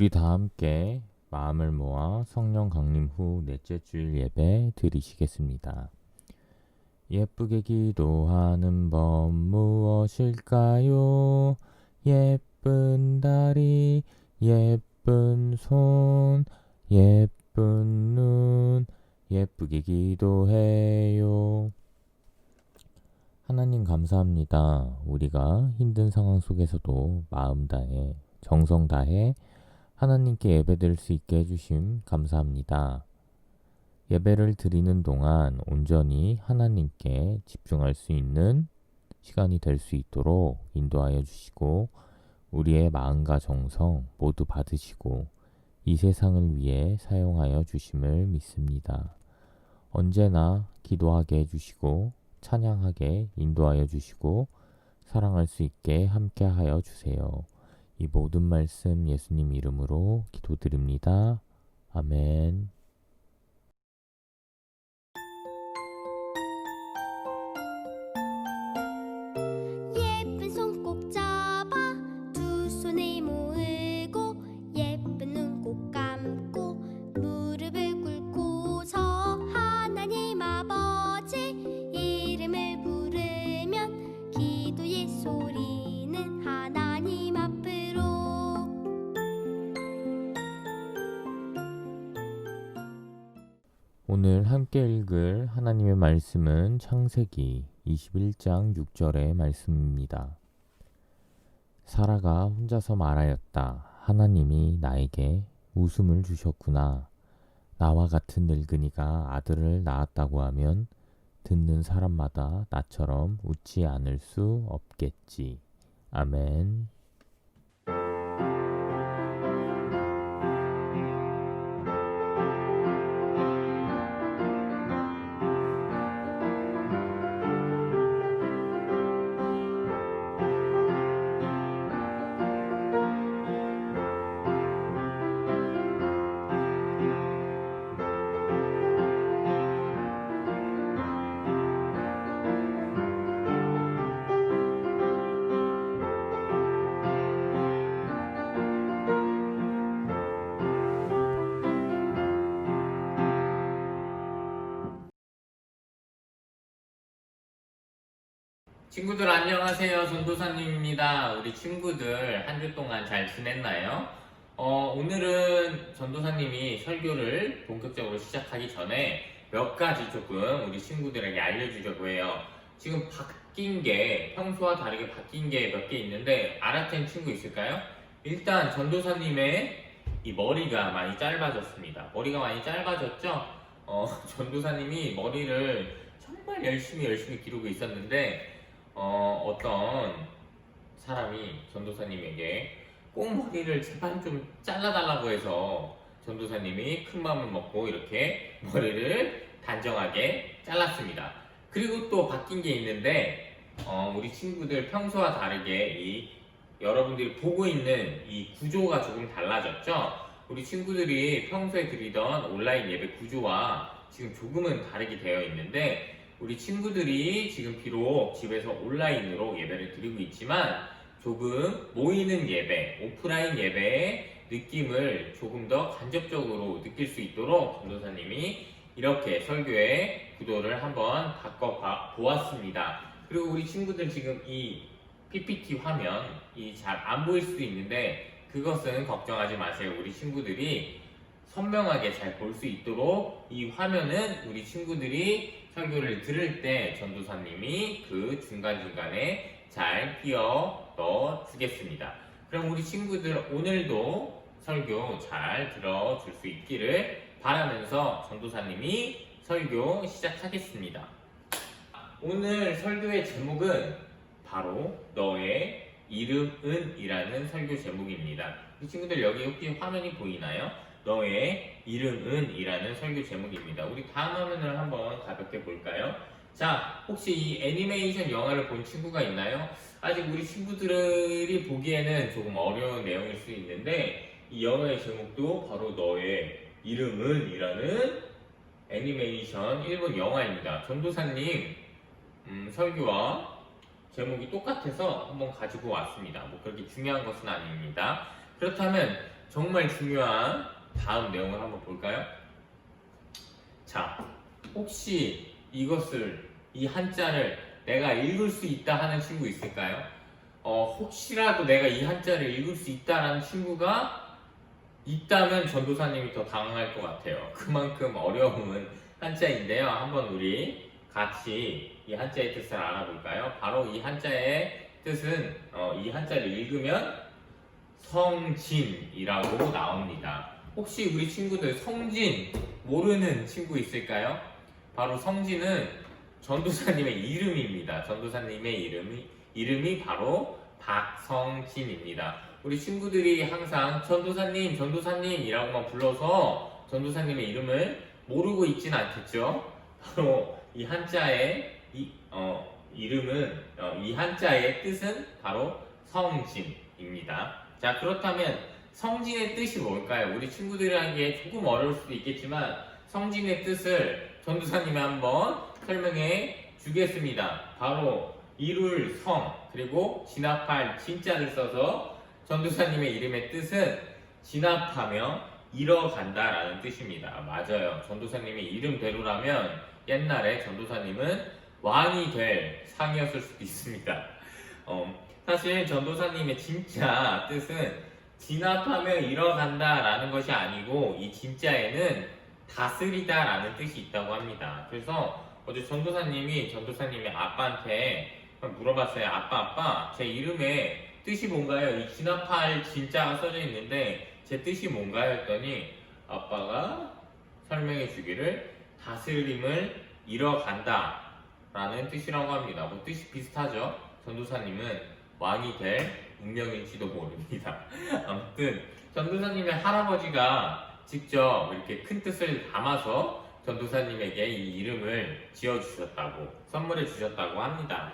우리 다 함께 마음을 모아 성령 강림 후 넷째 주일 예배 드리시겠습니다. 예쁘게 기도하는 법 무엇일까요? 예쁜 다리, 예쁜 손, 예쁜 눈, 예쁘게 기도해요. 하나님 감사합니다. 우리가 힘든 상황 속에서도 마음 다해, 정성 다해 하나님께 예배드릴 수 있게 해주심 감사합니다. 예배를 드리는 동안 온전히 하나님께 집중할 수 있는 시간이 될 수 있도록 인도하여 주시고 우리의 마음과 정성 모두 받으시고 이 세상을 위해 사용하여 주심을 믿습니다. 언제나 기도하게 해주시고 찬양하게 인도하여 주시고 사랑할 수 있게 함께하여 주세요. 이 모든 말씀 예수님 이름으로 기도드립니다. 아멘. 오늘 함께 읽을 하나님의 말씀은 창세기 21장 6절의 말씀입니다. 사라가 혼자서 말하였다. 하나님이 나에게 웃음을 주셨구나. 나와 같은 늙은이가 아들을 낳았다고 하면 듣는 사람마다 나처럼 웃지 않을 수 없겠지. 아멘. 친구들 안녕하세요. 전도사님입니다. 우리 친구들 한 주 동안 잘 지냈나요? 어, 오늘은 전도사님이 설교를 본격적으로 시작하기 전에 몇 가지 조금 우리 친구들에게 알려주려고 해요. 지금 바뀐 게 평소와 다르게 바뀐 게 몇 개 있는데 알아챈 친구 있을까요? 일단 전도사님의 이 머리가 많이 짧아졌습니다. 머리가 많이 짧아졌죠? 어, 전도사님이 머리를 정말 열심히 열심히 기르고 있었는데 어, 어떤 사람이 전도사님에게 꼭 머리를 제발 좀 잘라달라고 해서 전도사님이 큰 마음을 먹고 이렇게 머리를 단정하게 잘랐습니다. 그리고 또 바뀐 게 있는데 어, 우리 친구들 평소와 다르게 이 여러분들이 보고 있는 이 구조가 조금 달라졌죠? 우리 친구들이 평소에 드리던 온라인 예배 구조와 지금 조금은 다르게 되어 있는데 우리 친구들이 지금 비록 집에서 온라인으로 예배를 드리고 있지만 조금 모이는 예배, 오프라인 예배의 느낌을 조금 더 간접적으로 느낄 수 있도록 전도사님이 이렇게 설교의 구도를 한번 바꿔 보았습니다. 그리고 우리 친구들 지금 이 PPT 화면 이 잘 안 보일 수도 있는데 그것은 걱정하지 마세요. 우리 친구들이 선명하게 잘 볼 수 있도록 이 화면은 우리 친구들이 설교를 들을 때 전도사님이 그 중간중간에 잘 끼워 넣어 주겠습니다. 그럼 우리 친구들 오늘도 설교 잘 들어줄 수 있기를 바라면서 전도사님이 설교 시작하겠습니다. 오늘 설교의 제목은 바로 너의 이름은 이라는 설교 제목입니다. 이 친구들 여기 혹시 화면이 보이나요? 너의 이름은 이라는 설교 제목입니다. 우리 다음 화면을 한번 가볍게 볼까요? 자, 혹시 이 애니메이션 영화를 본 친구가 있나요? 아직 우리 친구들이 보기에는 조금 어려운 내용일 수 있는데 이 영화의 제목도 바로 너의 이름은 이라는 애니메이션 일본 영화입니다. 전도사님 음, 설교와 제목이 똑같아서 한번 가지고 왔습니다. 뭐 그렇게 중요한 것은 아닙니다. 그렇다면 정말 중요한 다음 내용을 한번 볼까요? 자, 혹시 이것을 이 한자를 내가 읽을 수 있다 하는 친구 있을까요? 어, 혹시라도 내가 이 한자를 읽을 수 있다라는 친구가 있다면 전도사님이 더 당황할 것 같아요. 그만큼 어려운 한자인데요. 한번 우리 같이 이 한자의 뜻을 알아볼까요? 바로 이 한자의 뜻은 어, 이 한자를 읽으면 성진이라고 나옵니다. 혹시 우리 친구들 성진 모르는 친구 있을까요? 바로 성진은 전도사님의 이름입니다. 전도사님의 이름이 이름이 바로 박성진입니다. 우리 친구들이 항상 전도사님, 전도사님이라고만 불러서 전도사님의 이름을 모르고 있진 않겠죠? 바로 이 한자의 이, 어, 이름은 어, 이 한자의 뜻은 바로 성진입니다. 자 그렇다면 성진의 뜻이 뭘까요? 우리 친구들에게 조금 어려울 수도 있겠지만 성진의 뜻을 전도사님이 한번 설명해 주겠습니다. 바로 이룰 성 그리고 진압할 진자를 써서 전도사님의 이름의 뜻은 진압하며 이뤄간다라는 뜻입니다. 맞아요. 전도사님의 이름대로라면 옛날에 전도사님은 왕이 될 상이었을 수도 있습니다. 어, 사실 전도사님의 진짜 뜻은 진압하며 이뤄간다라는 것이 아니고 이 진짜에는 다스리다라는 뜻이 있다고 합니다. 그래서 어제 전도사님이 전도사님의 아빠한테 물어봤어요. 아빠 아빠 제 이름에 뜻이 뭔가요? 이 진압할 진짜가 써져 있는데 제 뜻이 뭔가요? 했더니 아빠가 설명해 주기를 다스림을 이뤄간다 라는 뜻이라고 합니다. 뭐 뜻이 비슷하죠? 전도사님은 왕이 될 운명일지도 모릅니다. 아무튼 전도사님의 할아버지가 직접 이렇게 큰 뜻을 담아서 전도사님에게 이 이름을 지어주셨다고 선물해 주셨다고 합니다.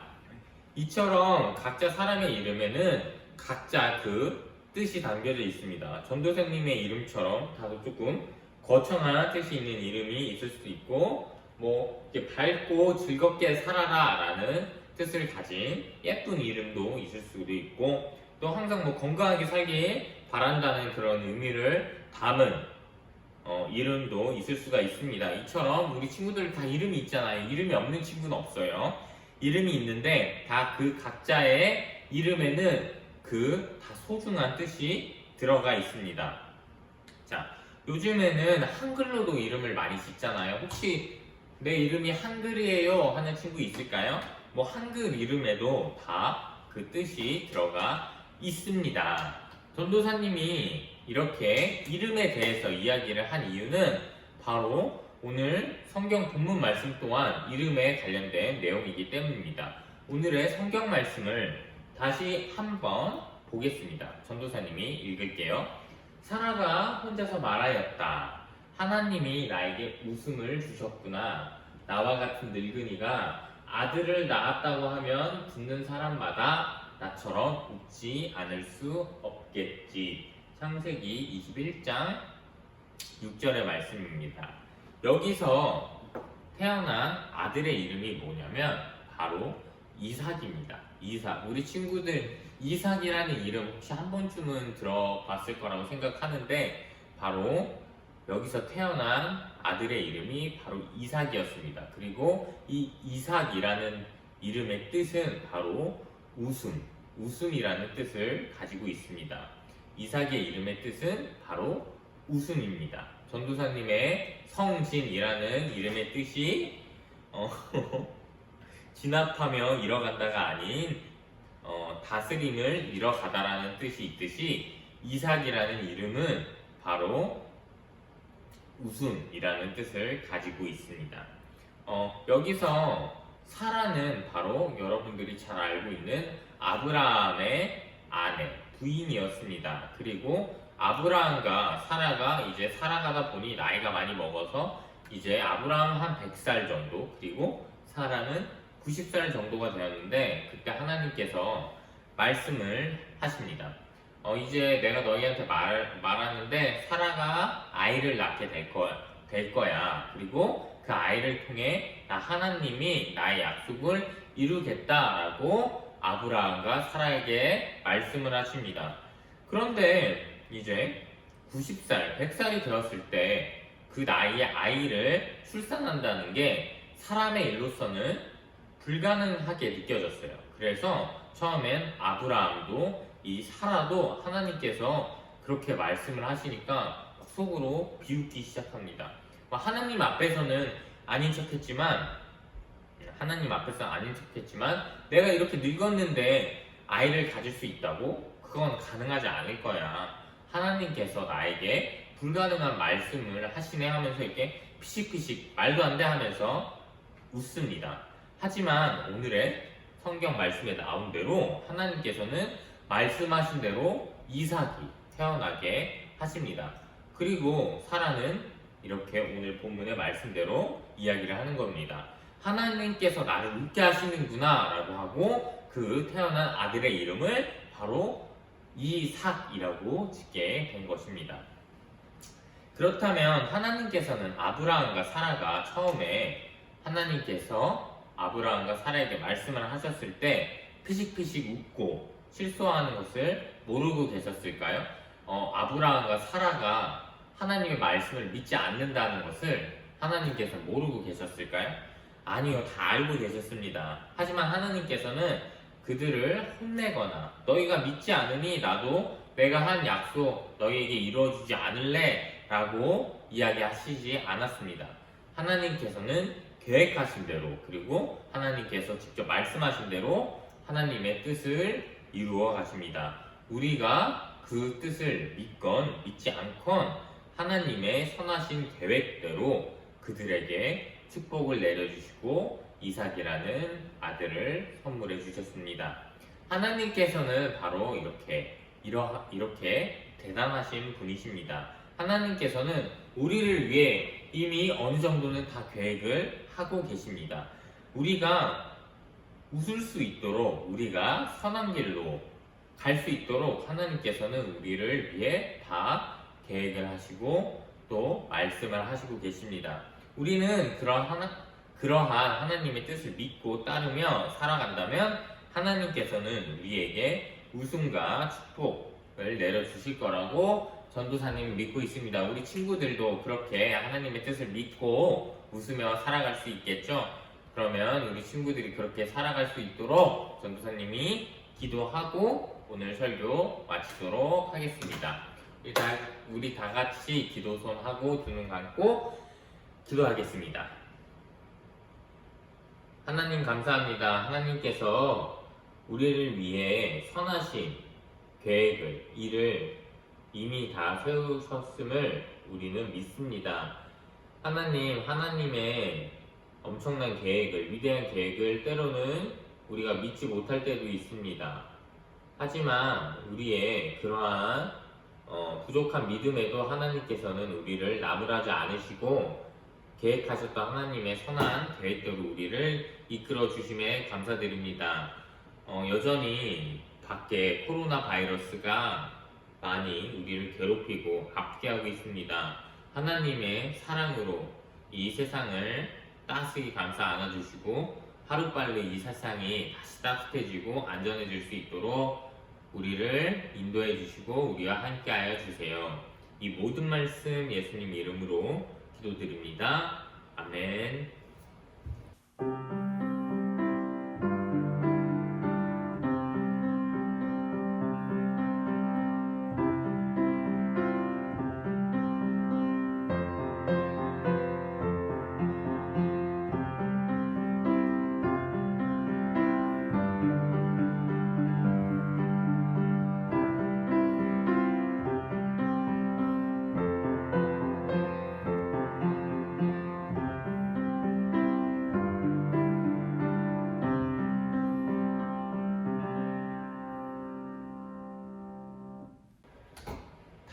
이처럼 각자 사람의 이름에는 각자 그 뜻이 담겨져 있습니다. 전도사님의 이름처럼 다소 조금 거창한 뜻이 있는 이름이 있을 수도 있고 뭐 이렇게 밝고 즐겁게 살아라 라는 뜻을 가진 예쁜 이름도 있을 수도 있고 또 항상 뭐 건강하게 살길 바란다는 그런 의미를 담은 어, 이름도 있을 수가 있습니다. 이처럼 우리 친구들 다 이름이 있잖아요. 이름이 없는 친구는 없어요. 이름이 있는데 다 그 각자의 이름에는 그 다 소중한 뜻이 들어가 있습니다. 자, 요즘에는 한글로도 이름을 많이 짓잖아요. 혹시 내 이름이 한글이에요 하는 친구 있을까요? 뭐 한글 이름에도 다 그 뜻이 들어가 있습니다. 전도사님이 이렇게 이름에 대해서 이야기를 한 이유는 바로 오늘 성경 본문 말씀 또한 이름에 관련된 내용이기 때문입니다. 오늘의 성경 말씀을 다시 한번 보겠습니다. 전도사님이 읽을게요. 사라가 혼자서 말하였다. 하나님이 나에게 웃음을 주셨구나. 나와 같은 늙은이가 아들을 낳았다고 하면 듣는 사람마다 나처럼 웃지 않을 수 없겠지. 창세기 21장 6절의 말씀입니다. 여기서 태어난 아들의 이름이 뭐냐면 바로 이삭입니다. 이삭. 우리 친구들 이삭이라는 이름 혹시 한 번쯤은 들어봤을 거라고 생각하는데 바로 여기서 태어난 아들의 이름이 바로 이삭이었습니다. 그리고 이 이삭이라는 이름의 뜻은 바로 웃음, 웃음이라는 뜻을 가지고 있습니다. 이삭의 이름의 뜻은 바로 웃음입니다. 전도사님의 성진이라는 이름의 뜻이 어, 진압하며 잃어간다가 아닌 어, 다스림을 잃어가다라는 뜻이 있듯이 이삭이라는 이름은 바로 웃음이라는 뜻을 가지고 있습니다. 어, 여기서 사라는 바로 여러분들이 잘 알고 있는 아브라함의 아내, 부인이었습니다. 그리고 아브라함과 사라가 이제 살아가다 보니 나이가 많이 먹어서 이제 아브라함 한 100살 정도, 그리고 사라는 90살 정도가 되었는데 그때 하나님께서 말씀을 하십니다. 어, 이제 내가 너희한테 말, 말하는데 사라가 아이를 낳게 될, 거, 될 거야. 그리고 그 아이를 통해 나 하나님이 나의 약속을 이루겠다라고 아브라함과 사라에게 말씀을 하십니다. 그런데 이제 90살, 100살이 되었을 때 그 나이에 아이를 출산한다는 게 사람의 일로서는 불가능하게 느껴졌어요. 그래서 처음엔 아브라함도 이 사라도 하나님께서 그렇게 말씀을 하시니까 속으로 비웃기 시작합니다. 뭐 하나님 앞에서는 아닌 척했지만 하나님 앞에서 아닌 척했지만 내가 이렇게 늙었는데 아이를 가질 수 있다고 그건 가능하지 않을 거야. 하나님께서 나에게 불가능한 말씀을 하시네 하면서 이렇게 피식피식 말도 안 돼 하면서 웃습니다. 하지만 오늘의 성경 말씀에 나온 대로 하나님께서는 말씀하신 대로 이삭이 태어나게 하십니다. 그리고 사라는 이렇게 오늘 본문의 말씀대로 이야기를 하는 겁니다. 하나님께서 나를 웃게 하시는구나 라고 하고 그 태어난 아들의 이름을 바로 이삭이라고 짓게 된 것입니다. 그렇다면 하나님께서는 아브라함과 사라가 처음에 하나님께서 아브라함과 사라에게 말씀을 하셨을 때 피식피식 웃고 실수하는 것을 모르고 계셨을까요? 어, 아브라함과 사라가 하나님의 말씀을 믿지 않는다는 것을 하나님께서 모르고 계셨을까요? 아니요, 다 알고 계셨습니다. 하지만 하나님께서는 그들을 혼내거나 너희가 믿지 않으니 나도 내가 한 약속 너희에게 이루어주지 않을래 라고 이야기하시지 않았습니다. 하나님께서는 계획하신 대로 그리고 하나님께서 직접 말씀하신 대로 하나님의 뜻을 이루어 가십니다. 우리가 그 뜻을 믿건 믿지 않건 하나님의 선하신 계획대로 그들에게 축복을 내려주시고 이삭이라는 아들을 선물해 주셨습니다. 하나님께서는 바로 이렇게 이러, 이렇게 대단하신 분이십니다. 하나님께서는 우리를 위해 이미 어느 정도는 다 계획을 하고 계십니다. 우리가 웃을 수 있도록 우리가 선한 길로 갈 수 있도록 하나님께서는 우리를 위해 다 계획을 하시고 또 말씀을 하시고 계십니다. 우리는 그런 하나, 그러한 하나님의 뜻을 믿고 따르며 살아간다면 하나님께서는 우리에게 웃음과 축복을 내려주실 거라고 전도사님 믿고 있습니다. 우리 친구들도 그렇게 하나님의 뜻을 믿고 웃으며 살아갈 수 있겠죠? 그러면 우리 친구들이 그렇게 살아갈 수 있도록 전도사님이 기도하고 오늘 설교 마치도록 하겠습니다. 일단 우리 다 같이 기도손 하고 두 눈 감고 기도하겠습니다. 하나님 감사합니다. 하나님께서 우리를 위해 선하신 계획을, 일을 이미 다 세우셨음을 우리는 믿습니다. 하나님, 하나님의 엄청난 계획을, 위대한 계획을 때로는 우리가 믿지 못할 때도 있습니다. 하지만 우리의 그러한 어, 부족한 믿음에도 하나님께서는 우리를 나무라지 않으시고 계획하셨던 하나님의 선한 계획대로 우리를 이끌어 주심에 감사드립니다. 어, 여전히 밖에 코로나 바이러스가 많이 우리를 괴롭히고 아프게 하고 있습니다. 하나님의 사랑으로 이 세상을 따스히 감싸 안아주시고 하루빨리 이 세상이 다시 따뜻해지고 안전해질 수 있도록 우리를 인도해 주시고 우리와 함께하여 주세요. 이 모든 말씀 예수님 이름으로 기도드립니다. 아멘.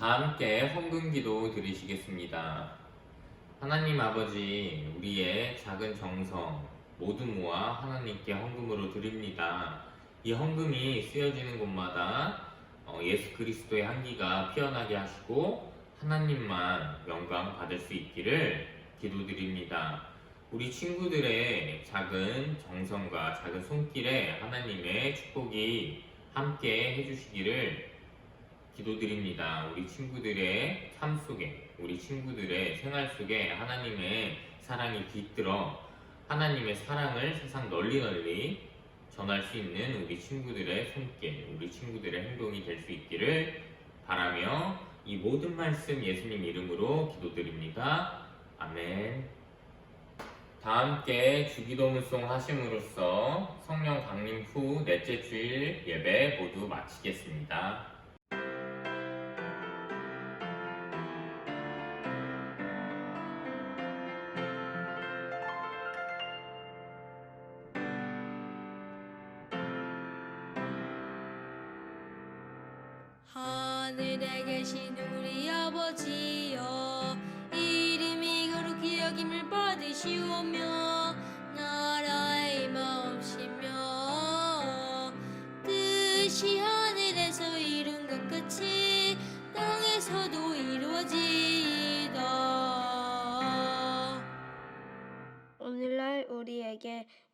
다 함께 헌금기도 드리시겠습니다. 하나님 아버지, 우리의 작은 정성 모두 모아 하나님께 헌금으로 드립니다. 이 헌금이 쓰여지는 곳마다 어, 예수 그리스도의 향기가 피어나게 하시고 하나님만 영광 받을 수 있기를 기도드립니다. 우리 친구들의 작은 정성과 작은 손길에 하나님의 축복이 함께 해주시기를 기도드립니다. 우리 친구들의 삶 속에, 우리 친구들의 생활 속에 하나님의 사랑이 깃들어 하나님의 사랑을 세상 널리 널리 전할 수 있는 우리 친구들의 손길, 우리 친구들의 행동이 될 수 있기를 바라며 이 모든 말씀 예수님 이름으로 기도드립니다. 아멘. 다 함께 주기도문송 하심으로써 성령 강림 후 넷째 주일 예배 모두 마치겠습니다.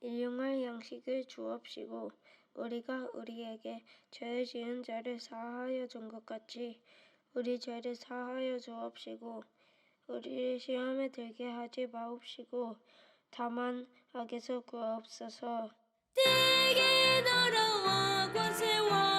일용할 양식을 주옵시고 우리가 우리에게 죄 지은 자를 사하여 준 것 같이 우리 죄를 사하여 주옵시고 우리를 시험에 들게 하지 마옵시고 다만 악에서 구하옵소서. 되게 나라와 권세와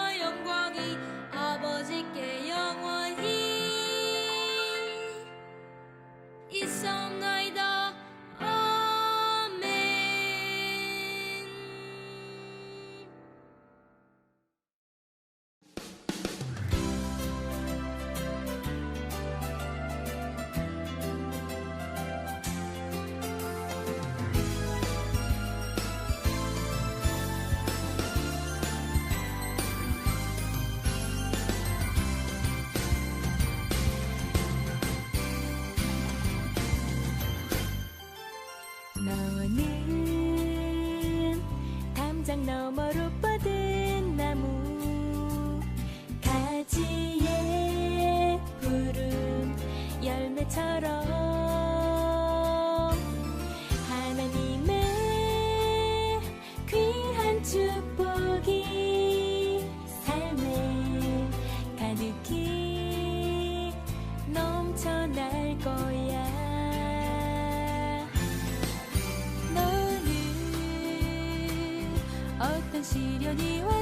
너머로 뻗은 나무 가지에 푸른 열매처럼 하나님의 귀한 축복이 어떤 시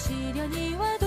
시련이 와도